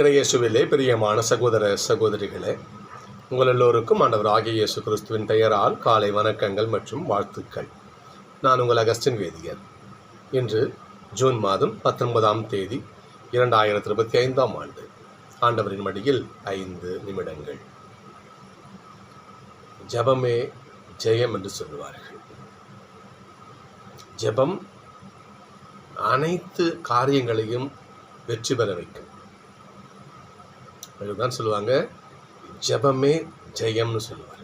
இறையேசுவிலே பிரியமான சகோதர சகோதரிகளே உங்கள் எல்லோருக்கும் ஆண்டவர் ஆகிய இயேசு கிறிஸ்துவின் பெயரால் காலை வணக்கங்கள் மற்றும் வாழ்த்துக்கள். நான் உங்கள் அகஸ்டின் வேதியர். இன்று ஜூன் மாதம் பத்தொன்பதாம் தேதி இரண்டாயிரத்தி இருபத்தி ஐந்தாம் ஆண்டு. ஆண்டவரின் மடியில் ஐந்து நிமிடங்கள். ஜெபமே ஜெயம் என்று சொல்லுவார்கள். ஜெபம் அனைத்து காரியங்களையும் வெற்றி பெற வைக்கும். அதுதான் சொல்லுவாங்க. ஜெபமே ஜெயம்னு சொல்லுவாங்க.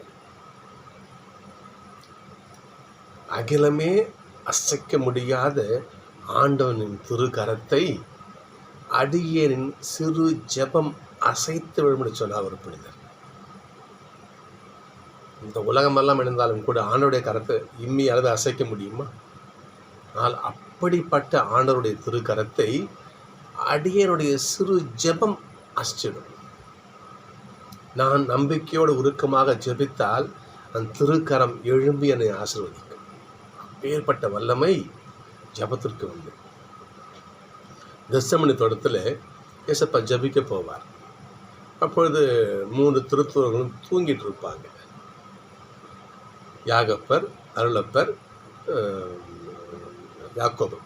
அகிலமே அசைக்க முடியாத ஆண்டவனின் திருக்கரத்தை அடியேனின் சிறு ஜெபம் அசைத்து விழும்படி சொன்னார் ஒரு புனிதர். இந்த உலகமெல்லாம் இணைந்தாலும் கூட ஆண்டவருடைய கரத்தை இம்மி அல்லது அசைக்க முடியுமா? ஆனால் அப்படிப்பட்ட ஆண்டவருடைய திருக்கரத்தை அடியனுடைய சிறு ஜெபம் அசைச்சிடும். நான் நம்பிக்கையோடு உருக்கமாக ஜெபித்தால் அந்த திருக்கரம் எழும்பி என்னை ஆசிர்வதிக்கும். அப்பேற்பட்ட வல்லமை ஜெபத்திற்கு உண்டு. தசமணி தோட்டத்தில் ஏசப்பா ஜபிக்க போவார். அப்பொழுது மூன்று திருத்துவர்களும் தூங்கிட்டு இருப்பாங்க. யாகப்பர் அருளப்பர் யாக்கோபர்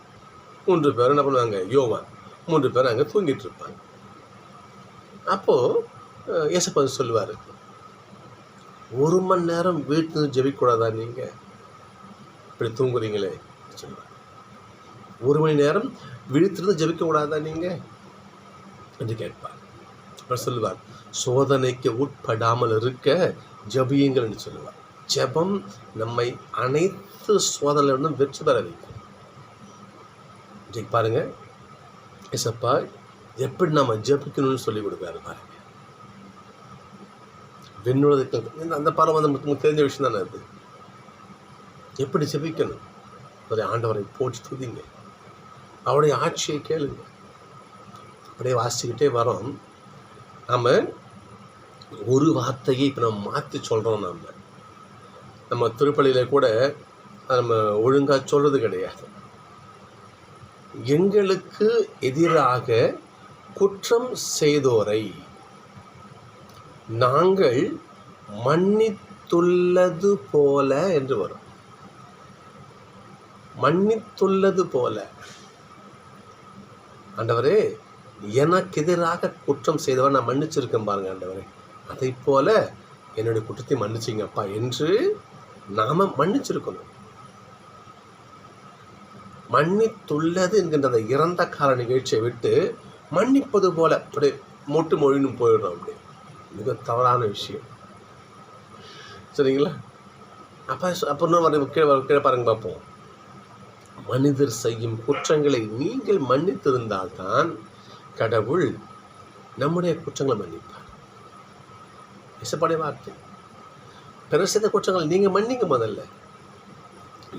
மூன்று பேரும் என்ன பண்ணுவாங்க? யோவான். மூன்று பேரும் அங்கே தூங்கிட்டு இருப்பாங்க. அப்போது ஏசப்பா சொல்லுவார் ஒரு மணி நேரம் வீட்டு ஜெபிக்கூடாதா நீங்கள் இப்படி தூங்குறீங்களே சொல்லுவார். ஒரு மணி நேரம் விழித்திருந்து ஜெபிக்க கூடாதா நீங்கள் என்று கேட்பார். அவர் சொல்லுவார் சோதனைக்கு உட்படாமல் இருக்க ஜபியுங்கள் என்று சொல்லுவார். ஜெபம் நம்மை அனைத்து சோதனையிலிருந்தும் வெற்றி பெற வைக்கும். இன்றைக்கு பாருங்க ஏசப்பா எப்படி நம்ம ஜெபிக்கணும்னு சொல்லி கொடுப்பாரு பாருங்கள் விண்ணுலகத்தில் இந்த- அந்த பாடம் வந்து நமக்கு தெரிஞ்ச விஷயம் தானே அது? எப்படி செபிக்கணும் ஒரு ஆண்டவரை போட்டு துதிங்க. அவருடைய ஆட்சியை கேளுங்க. அப்படியே வாசிச்சுக்கிட்டே வரோம். நம்ம ஒரு வார்த்தையை இப்போ நம்ம மாற்றி சொல்கிறோம் நம்ம நம்ம திருப்பள்ளியில் கூட நம்ம ஒழுங்காக சொல்கிறது கிடையாது. எங்களுக்கு எதிராக குற்றம் செய்தோரை நாங்கள் மன்னித்துள்ளது போல என்று வரும். மன்னித்துள்ளது போல. ஆண்டவரே எனக்கு எதிராக குற்றம் செய்தவர் நான் மன்னிச்சிருக்கேன் பாருங்க ஆண்டவரே. அதை போல என்னுடைய குற்றத்தை மன்னிச்சிங்கப்பா என்று நாம மன்னிச்சிருக்கணும். மன்னித்துள்ளது என்கின்ற அந்த இறந்த கால நிகழ்ச்சியை விட்டு மன்னிப்பது போல அப்படியே மொட்டு மொழின்னு போயிடுறோம் அப்படி மிக தவறான விஷயம். சரிங்களா? அப்போ அப்போ இன்னும் கீழே கீழே பாருங்க பார்ப்போம். மனிதர் செய்யும் குற்றங்களை நீங்கள் மன்னித்திருந்தால்தான் கடவுள் நம்முடைய குற்றங்களை மன்னிப்பார். இசப்படைய வார்த்தை. பிறர் செய்த குற்றங்கள் நீங்கள் மன்னிங்க முதல்ல.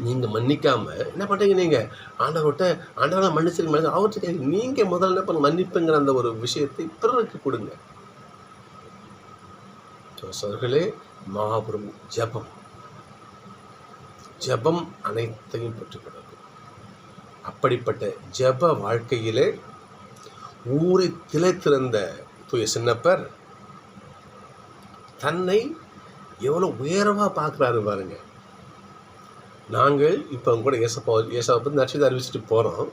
நீங்கள் மன்னிக்காம என்ன பண்ணுறீங்க நீங்கள் ஆண்டவர்கிட்ட ஆண்டவரை மன்னிச்சிருக்க அவர்கிட்ட கேட்க நீங்கள் முதல்ல என்ன மன்னிப்புங்கிற அந்த ஒரு விஷயத்தை பிறருக்கு கொடுங்க. சோசர்களே மாபெரும் ஜெபம். ஜெபம் அனைத்தையும் பெற்று கிடக்கும். அப்படிப்பட்ட ஜெப வாழ்க்கையிலே ஊரை திளைத்திருந்த தூய சின்னப்பர் தன்னை எவ்வளோ உயரமாக பார்க்குறாரு பாருங்க. நாங்கள் இப்போ கூட ஏசப்பா ஏசாவை பற்றி நட்சத்திரம் அறிவிச்சிட்டு போகிறோம்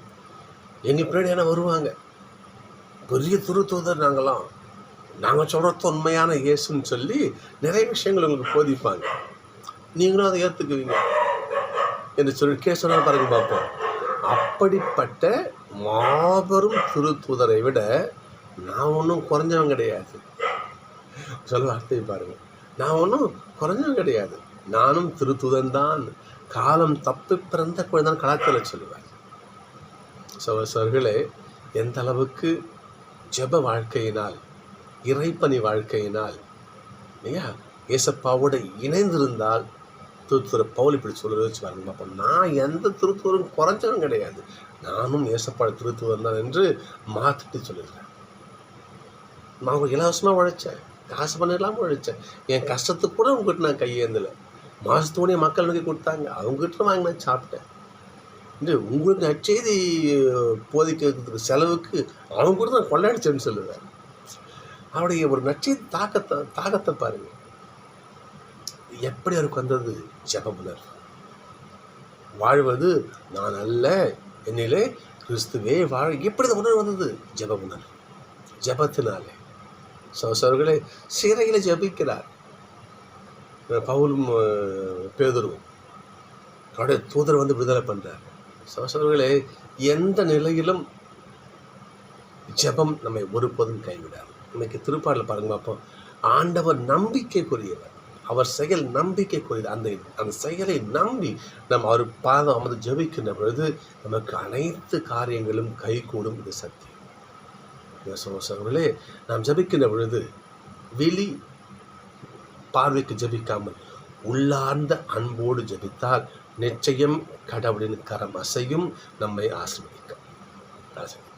எங்கள் பின்னாடி என்ன வருவாங்க? பெரிய திருத்தூதர் நாங்களாம் நாங்கள் சொல்கிறது உண்மையான இயேசுன்னு சொல்லி நிறைய விஷயங்கள் உங்களுக்கு போதிப்பாங்க. நீங்களும் அதை ஏற்றுக்குவீங்க என்று சொல்லி கே சொன்னால் பாருங்க பார்ப்போம். அப்படிப்பட்ட மாபெரும் திருத்தூதரை விட நான் ஒன்றும் குறைஞ்சவன் கிடையாது. சொல்ல வார்த்தையை பாருங்க. நான் ஒன்றும் குறைஞ்சவன் கிடையாது. நானும் திருத்துதன் தான். காலம் தப்பி பிறந்த குழந்தான் கலாச்சாரம் சொல்லுவார். சகோதரர்களே எந்த அளவுக்கு ஜெப வாழ்க்கையினால் இறைப்பணி வாழ்க்கையினால் இல்லையா? ஏசப்பாவோட இணைந்திருந்தால் திருத்தூர் பவுல் இப்படி சொல்ல வச்சு பாருங்க. பார்ப்போம் நான் எந்த திருத்துவரும் குறைஞ்சவன் கிடையாது. நானும் ஏசப்பாடு திருத்தூர் தான் என்று மாற்றிட்டு சொல்லியிருக்கேன் நான் ஒரு இலவசமாக உழைச்சேன். காசு பண்ண இல்லாமல் உழைச்சேன். என் கஷ்டத்துக்கு கூட உங்ககிட்ட நான் கையேந்தலை. மாதத்தோடைய நோக்கி கொடுத்தாங்க. அவங்ககிட்ட வாங்கினேன் சாப்பிட்டேன். இந்த உங்களுக்கு நற்செய்தி போதிக்கிறதுக்கு செலவுக்கு அவங்க கூட நான் கொள்ளாடிச்சேன்னு சொல்லுவேன். அவருடைய ஒரு நச்சு தாக்கத்தை தாக்கத்தை பாருங்க. எப்படி அவருக்கு வந்தது? ஜெபமுனர் வாழ்வது நான் அல்ல என்னிலே கிறிஸ்துவே வாழ் எப்படி இந்த உணர்வு வந்தது? ஜெபமுனர் ஜெபத்தினாலே. சோசர்களே சிறையில் ஜபிக்கிறார். பவுலும் பேதரும் அவருடைய தூதர் வந்து விடுதலை பண்ணுறார் சோசர்களே எந்த நிலையிலும் ஜெபம் நம்மை ஒருபோதும் கைவிடாது. இன்னைக்கு திருப்பாடல பாருங்க பார்ப்போம் ஆண்டவர் நம்பிக்கைக்குரியவர். அவர் செயல் நம்பிக்கைக்குரியது. அந்த அந்த செயலை நம்பி நம்ம அவர் பாதம் அமர்ந்து ஜபிக்கின்ற பொழுது நமக்கு அனைத்து காரியங்களும் கைகூடும். இது சத்தியம். சோசர்களே நாம் ஜபிக்கின்ற பொழுது வெளி பார்வைக்கு ஜெபிக்காமல் உள்ளார்ந்த அன்போடு ஜெபித்தால் நிச்சயம் கடவுளின் கரம் அசையும். நம்மை ஆசிர்வதிக்கும் ஆசீர்வதிக்கும்.